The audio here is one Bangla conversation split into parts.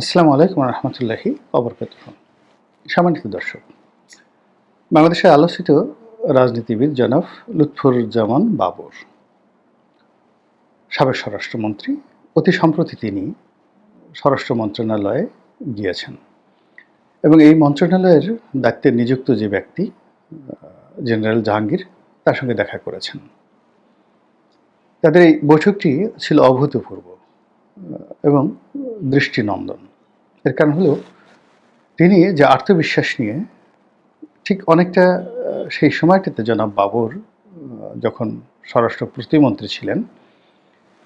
আসসালামু আলাইকুম রহমতুল্লাহি অবরকাত সম্মানিত দর্শক, বাংলাদেশের আলোচিত রাজনীতিবিদ জনাব লুৎফুজ্জামান বাবর, সাবেক স্বরাষ্ট্রমন্ত্রী, অতি সম্প্রতি তিনি স্বরাষ্ট্র মন্ত্রণালয়ে গিয়েছেন এবং এই মন্ত্রণালয়ের দায়িত্বে নিযুক্ত যে ব্যক্তি জেনারেল জাহাঙ্গীর, তার সঙ্গে দেখা করেছেন। তাদের এই বৈঠকটি ছিল অভূতপূর্ব এবং দৃষ্টিনন্দন। এর কারণ হলো, তিনি যে আত্মবিশ্বাস নিয়ে ঠিক অনেকটা সেই সময়টাতে জনাব বাবর যখন স্বরাষ্ট্র প্রতিমন্ত্রী ছিলেন,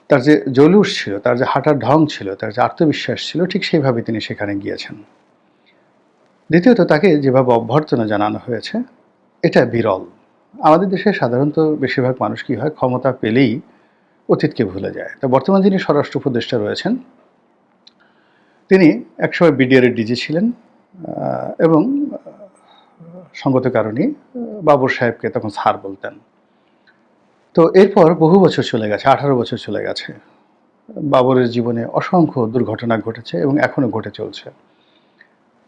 তার যে জলুস ছিল, তার যে হাঁটার ঢং ছিল, তার যে আত্মবিশ্বাস ছিল, ঠিক সেইভাবে তিনি সেখানে গিয়েছেন। দ্বিতীয়ত তাকে যেভাবে অভ্যর্থনা জানানো হয়েছে, এটা বিরল। আমাদের দেশে সাধারণত বেশিরভাগ মানুষ কী হয়, ক্ষমতা পেলেই অতীতকে ভুলে যায়। তো বর্তমান যিনি স্বরাষ্ট্র উপদেষ্টা রয়েছেন তিনি একসময় বিডিআরের ডিজি ছিলেন এবং সঙ্গত কারণে বাবর সাহেবকে তখন স্যার বলতেন। তো এরপর বহু বছর চলে গেছে, আঠারো বছর চলে গেছে। বাবরের জীবনে অসংখ্য দুর্ঘটনা ঘটেছে এবং এখনও ঘটে চলছে।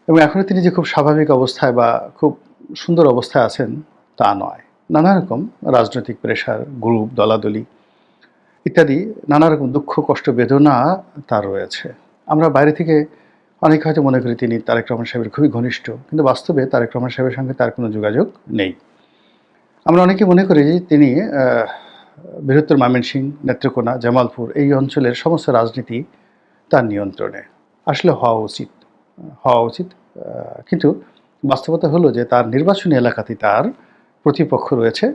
এবং এখনও তিনি যে খুব স্বাভাবিক অবস্থায় বা খুব সুন্দর অবস্থায় আছেন, তা নয়। নানা রকম রাজনৈতিক প্রেশার গ্রুপ দলাদলি ইত্যাদি, নানা রকম দুঃখ, কষ্ট, বেদনা তার রয়েছে। আমরা বাইরে থেকে অনেক হয়তো মনে করি তিনি তারেক রহমান সাহেবের খুবই ঘনিষ্ঠ, কিন্তু বাস্তবে তারেক রহমান সাহেবের সঙ্গে তার কোনো যোগাযোগ নেই। আমরা অনেকে মনে করি যে তিনি বৃহত্তর ময়মনসিংহ, নেত্রকোনা, জামালপুর এই অঞ্চলের সমস্ত রাজনীতি তার নিয়ন্ত্রণে। আসলে হওয়া উচিত হওয়া উচিত কিন্তু বাস্তবতা হলো যে তার নির্বাচনী এলাকাতে তার প্রতিপক্ষ রয়েছে,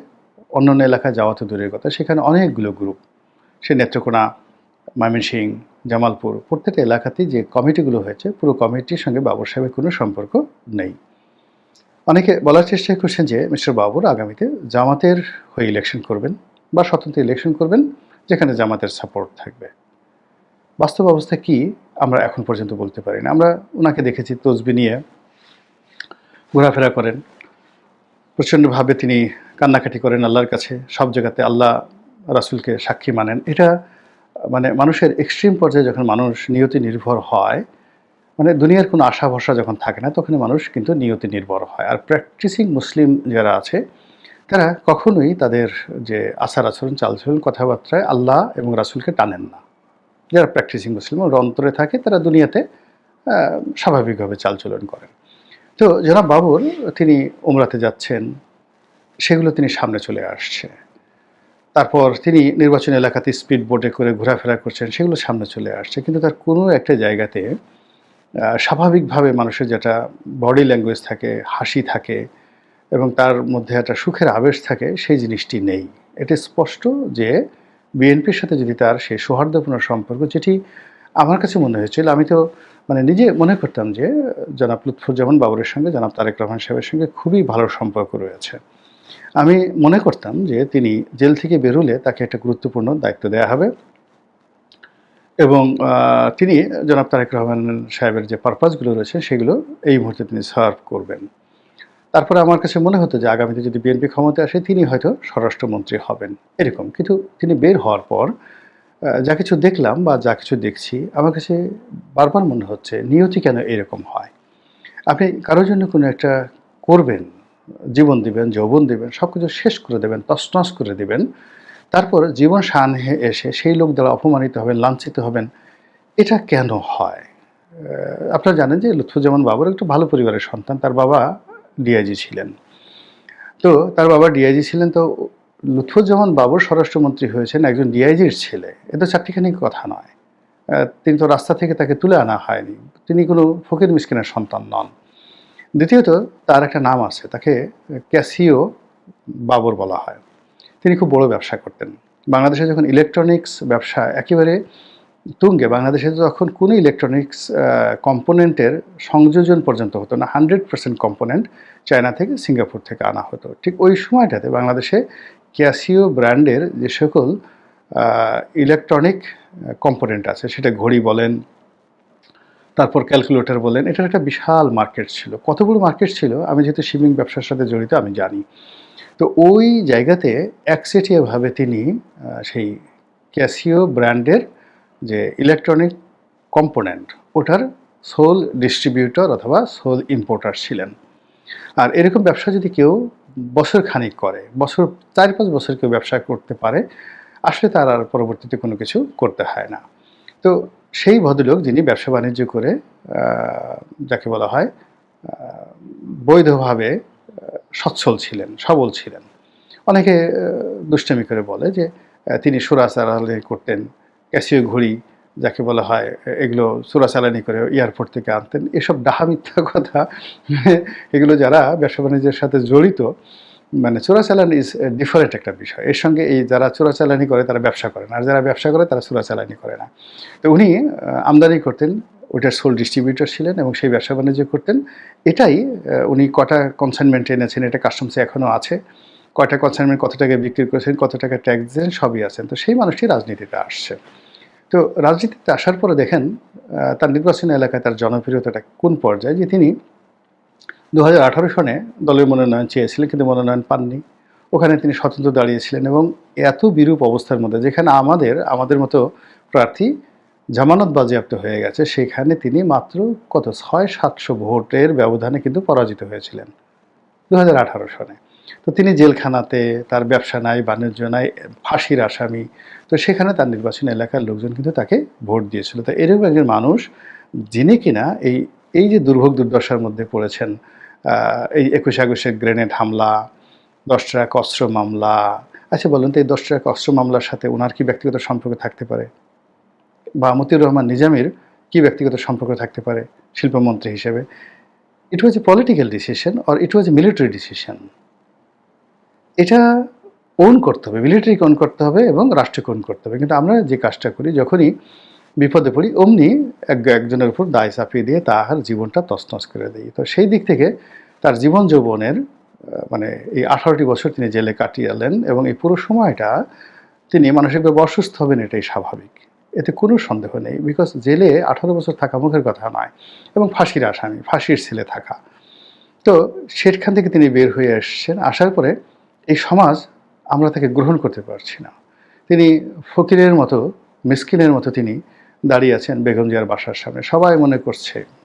অন্যান্য এলাকায় যাওয়া তো দূরের কথা, সেখানে অনেকগুলো গ্রুপ সে নেত্রকোনা, ময়মনসিংহ জামালপুর। প্রত্যেকটা এলাকাতেই যে কমিটিগুলো হয়েছে, পুরো কমিটির সঙ্গে বাবর সাহেবের কোনো সম্পর্ক নেই। অনেকে বলার চেষ্টা করছেন যে, মিস্টার বাবর আগামীতে জামাতের হয়ে ইলেকশন করবেন বা স্বতন্ত্র ইলেকশন করবেন, যেখানে জামাতের সাপোর্ট থাকবে। বাস্তব অবস্থা কি, আমরা এখন পর্যন্ত বলতে পারি না। আমরা ওনাকে দেখেছি, তসবি নিয়ে ঘোরাফেরা করেন। প্রচণ্ডভাবে তিনি কান্নাকাটি করেন আল্লাহর কাছে। সব জায়গাতে আল্লাহ রাসূলকে সাক্ষী মানেন। এটা মানে মানুষের এক্সট্রিম পর্যায়ে যখন মানুষ নিয়তি নির্ভর হয় মানে দুনিয়ার কোনো আশা ভরসা যখন থাকে না তখন মানুষ কিন্তু নিয়তি নির্ভর হয়। আর প্র্যাকটিসিং মুসলিম যারা আছে, তারা কখনোই তাদের যে আচার আচরণ, চালচলন, কথাবার্তায় আল্লাহ এবং রাসুলকে টানেন না। যারা প্র্যাকটিসিং মুসলিম ওর অন্তরে থাকে, তারা দুনিয়াতে স্বাভাবিকভাবে চালচলন করেন। তো জনাব বাবুর তিনি ওমরাতে যাচ্ছেন, সেগুলো তিনি সামনে চলে আসছে। তারপর তিনি নির্বাচন এলাকাতে স্পিড বোটে করে ঘোরাফেরা করছেন, সেগুলো সামনে চলে আসছে। কিন্তু তার কোনো একটা জায়গাতে স্বাভাবিকভাবে মানুষের যেটা বডি ল্যাঙ্গুয়েজ থাকে, হাসি থাকে এবং তার মধ্যে একটা সুখের আবেশ থাকে, সেই জিনিসটি নেই। এটা স্পষ্ট যে বিএনপির সাথে যদি তার সেই সৌহার্দ্যপূর্ণ সম্পর্ক, যেটি আমার কাছে মনে হয়েছিল, আমি তো মানে নিজে মনে করতাম যে জনাব লুৎফুজ্জামান বাবুরের সঙ্গে, জনাব তারেক রহমান সাহেবের সঙ্গে খুবই ভালো সম্পর্ক রয়েছে। আমি মনে করতাম যে তিনি জেল থেকে বেরোলে তাকে একটা গুরুত্বপূর্ণ দায়িত্ব দেওয়া হবে। এবং তিনি জনাব তারেক রহমান সাহেবের যে পারপাসগুলো রয়েছে সেগুলো এই মুহূর্তে তিনি সার্ভ করবেন। তারপরে আমার কাছে মনে হতো যে আগামীতে যদি বিএনপি ক্ষমতায় আসে তিনি হয়তো স্বরাষ্ট্রমন্ত্রী হবেন। এরকম। কিন্তু তিনি বের হওয়ার পর যা কিছু দেখলাম বা যা কিছু দেখছি, আমার কাছে বারবার মনে হচ্ছে, নিয়তি কেন এরকম হয়? আপনি কারোর জন্য কোনো একটা করবেন জীবন দিবেন, যৌবন দিবেন সব কিছু শেষ করে দেবেন, তছনছ করে দিবেন। তারপর জীবন সানহে এসে সেই লোক দ্বারা অপমানিত হবেন, লাঞ্ছিত হবেন, এটা কেন হয়? আপনারা জানেন যে লুৎফুজ্জামান বাবর একটু ভালো পরিবারের সন্তান, তার বাবা ডিআইজি ছিলেন। তো তার বাবা ডিআইজি ছিলেন, তো লুৎফুজ্জামান বাবর স্বরাষ্ট্রমন্ত্রী হয়েছেন একজন ডিআইজির ছেলে। এ তো চারটিখানি কথা নয়। তিনি তো রাস্তা থেকে তাকে তুলে আনা হয়নি। তিনি কোনো ফকির মিসকিনের সন্তান নন। দ্বিতীয়ত, তার একটা নাম আছে, তাকে ক্যাসিও বাবর বলা হয়। তিনি খুব বড় ব্যবসা করতেন। বাংলাদেশে যখন ইলেকট্রনিক্স ব্যবসা একেবারে তুঙ্গে, বাংলাদেশে যখন কোনো ইলেকট্রনিক্স কম্পোনেন্টের সংযোজন পর্যন্ত হতো না। হান্ড্রেড পার্সেন্ট কম্পোনেন্ট চায়না থেকে সিঙ্গাপুর থেকে আনা হতো। ঠিক ওই সময়টাতে বাংলাদেশে ক্যাসিও ব্র্যান্ডের যে সকল ইলেকট্রনিক কম্পোনেন্ট আছে, সেটা ঘড়ি বলেন তারপর ক্যালকুলেটর বলেন এটার একটা বিশাল মার্কেট ছিল। কত বড় মার্কেট ছিল? আমি যেহেতু শিপিং ব্যবসার সাথে জড়িত, আমি জানি। তো ওই জায়গাতে একচেটিয়াভাবে তিনি সেই ক্যাসিও ব্র্যান্ডের যে ইলেকট্রনিক কম্পোনেন্ট ওটার সোল ডিস্ট্রিবিউটর অথবা সোল ইম্পোর্টার ছিলেন। আর এরকম ব্যবসা যদি কেউ বছর খানিক করে, বছর, চার পাঁচ বছর কেউ ব্যবসা করতে পারে, আসলে তার আর পরবর্তীতে কোনো কিছু করতে হয় না। তো সেই ভদ্রলোক যিনি ব্যবসা বাণিজ্য করে যাকে বলা হয় বৈধভাবে সচ্ছল ছিলেন, সবল ছিলেন। অনেকে দুষ্টামি করে বলে যে তিনি সুরাচালানি করতেন ক্যাসিও ঘড়ি যাকে বলা হয়, এগুলো চোরাচালানি করে এয়ারপোর্ট থেকে আনতেন। এসব ডাহা মিথ্যা কথা, এগুলো যারা ব্যবসা বাণিজ্যের সাথে জড়িত মানে চোরাচালানি ইজ ডিফারেন্ট একটা বিষয়। এর সঙ্গে এই যারা চোরাচালানি করে, তারা ব্যবসা করে না। আর যারা ব্যবসা করে, তারা চোরাচালানি করে না। তো উনি আমদানি করতেন, ওইটার সোল ডিস্ট্রিবিউটর ছিলেন এবং সেই ব্যবসা বাণিজ্য করতেন। এটাই উনি কটা কনসাইনমেন্ট এনেছেন, এটা কাস্টমসে এখনও আছে। কয়টা কনসাইনমেন্ট কত টাকা বিক্রি করেছেন, কত টাকা ট্যাক্স দিয়েছেন, সবই আছেন তো সেই মানুষটি রাজনীতিতে আসছে। তো রাজনীতিতে আসার পরে দেখেন তার নির্বাচনী এলাকায় তার জনপ্রিয়তাটা কোন পর্যায়ে? যে তিনি দু হাজার আঠারো সনে দলের মনোনয়ন চেয়েছিলেন কিন্তু মনোনয়ন পাননি। ওখানে তিনি স্বতন্ত্র দাঁড়িয়েছিলেন এবং এত বিরূপ অবস্থার মধ্যে যেখানে আমাদের আমাদের মতো প্রার্থী জামানত বাজেয়াপ্ত হয়ে গেছে, সেখানে তিনি মাত্র কত? ছয়, সাতশো ভোটের ব্যবধানে কিন্তু পরাজিত হয়েছিলেন দু হাজার আঠারো সনে। তো তিনি জেলখানাতে, তার ব্যবসা নাই, বাণিজ্য নাই, ফাঁসির আসামি। তো সেখানে তার নির্বাচনী এলাকার লোকজন কিন্তু তাকে ভোট দিয়েছিল। তো এরকম একজন মানুষ, যিনি কিনা এই এই যে দুর্ভোগ দুর্দশার মধ্যে পড়েছেন এই একুশ আগস্টের গ্রেনেড হামলা, দশ টাকা অস্ত্র মামলা। আচ্ছা বলুন তো এই দশ টাকা অস্ত্র মামলার সাথে ওনার কি ব্যক্তিগত সম্পর্ক থাকতে পারে? বা মতিউর রহমান নিজামের কি ব্যক্তিগত সম্পর্ক থাকতে পারে শিল্পমন্ত্রী হিসেবে? It was a political decision or it was a military decision এটা ওন করতে হবে? মিলিটারিকে ওন করতে হবে এবং রাষ্ট্রকে ওন করতে হবে? কিন্তু আমরা যে কাজটা করি, যখনই বিপদে পড়ি, অমনি এক, একজনের উপর দায় চাপিয়ে দিয়ে তাহার জীবনটা তছনছ করে দিই। তো সেই দিক থেকে তার জীবন যৌবনের মানে এই আঠারোটি বছর তিনি জেলে কাটিয়ালেন এবং এই পুরো সময়টা তিনি মানসিকভাবে অসুস্থ হবেন এটাই স্বাভাবিক। এতে কোনো সন্দেহ নেই বিকজ জেলে আঠারো বছর থাকা মুখের কথা নয় এবং ফাঁসির আসামি, ফাঁসির ছেলে থাকা। তো সেখান থেকে তিনি বের হয়ে এসছেন, আসার পরে এই সমাজ আমরা তাকে গ্রহণ করতে পারছি না। তিনি ফকিরের মতো, মিসকিনের মতো তিনি দাঁড়িয়ে আছেন বেগম জিয়ার বাসার সামনে। সবাই মনে করছে